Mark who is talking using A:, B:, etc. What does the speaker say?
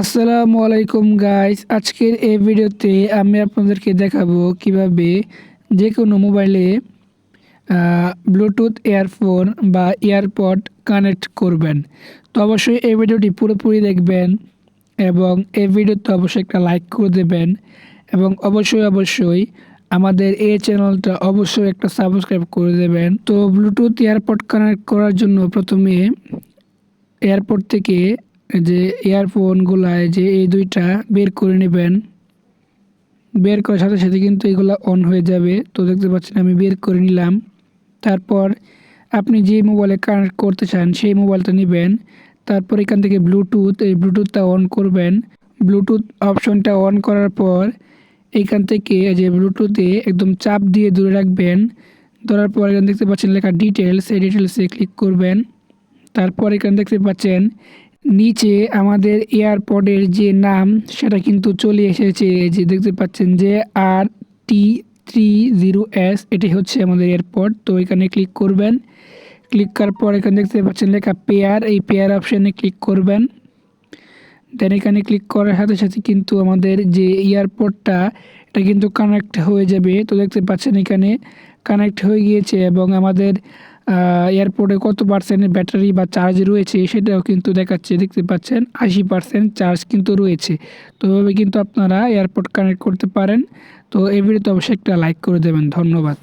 A: আসসালামু আলাইকুম গাইস আজকের এই ভিডিওতে আমি আপনাদেরকে দেখাবো কীভাবে যে কোনো মোবাইলে ব্লুটুথ ইয়ারফোন বা ইয়ারপড কানেক্ট করবেন। তো অবশ্যই এই ভিডিওটি পুরোপুরি দেখবেন এবং এই ভিডিওতে অবশ্যই একটা লাইক করে দেবেন এবং অবশ্যই অবশ্যই আমাদের এই চ্যানেলটা অবশ্যই একটা সাবস্ক্রাইব করে দেবেন। তো ব্লুটুথ ইয়ারপড কানেক্ট করার জন্য প্রথমে এয়ারপোর্ট থেকে যে ইয়ারফোনগুলায় যে এই দুইটা বের করে নেবেন, বের করার সাথে সাথে কিন্তু এগুলো অন হয়ে যাবে। তো দেখতে পাচ্ছেন আমি বের করে নিলাম। তারপর আপনি যে মোবাইলে কানেক্ট করতে চান, সেই মোবাইলটা নেবেন। তারপর এখান থেকে ব্লুটুথ এই ব্লুটুথটা অন করবেন। ব্লুটুথ অপশনটা অন করার পর এখান থেকে যে ব্লুটুথে একদম চাপ দিয়ে দূরে রাখবেন। ধরার পর এখানে দেখতে পাচ্ছেন লেখা ডিটেলস এই ডিটেলসে ক্লিক করবেন। তারপর এখানে দেখতে পাচ্ছেন নিচে আমাদের এয়ারপডের যে নাম, সেটা কিন্তু চলে এসেছে। যে দেখতে পাচ্ছেন যে R T three zero S, এটি হচ্ছে আমাদের এয়ারপড তো এখানে ক্লিক করবেন। ক্লিক করার পর এখানে দেখতে পাচ্ছেন লেখা পেয়ার। এই পেয়ার অপশানে ক্লিক করবেন। দেন এখানে ক্লিক করার সাথে সাথে কিন্তু আমাদের যে এয়ারপডটা এটা কিন্তু কানেক্ট হয়ে যাবে। তো দেখতে পাচ্ছেন এখানে কানেক্ট হয়ে গিয়েছে এবং আমাদের এয়ারপোর্টে কত পার্সেন্ট ব্যাটারি বা চার্জ রয়েছে সেটাও কিন্তু দেখাচ্ছে। দেখতে পাচ্ছেন, আশি পার্সেন্ট চার্জ কিন্তু রয়েছে। তো এভাবে কিন্তু আপনারা এয়ারপোর্ট কানেক্ট করতে পারেন। তো এই ভিডিওতে অবশ্যই একটা লাইক করে দেবেন। ধন্যবাদ।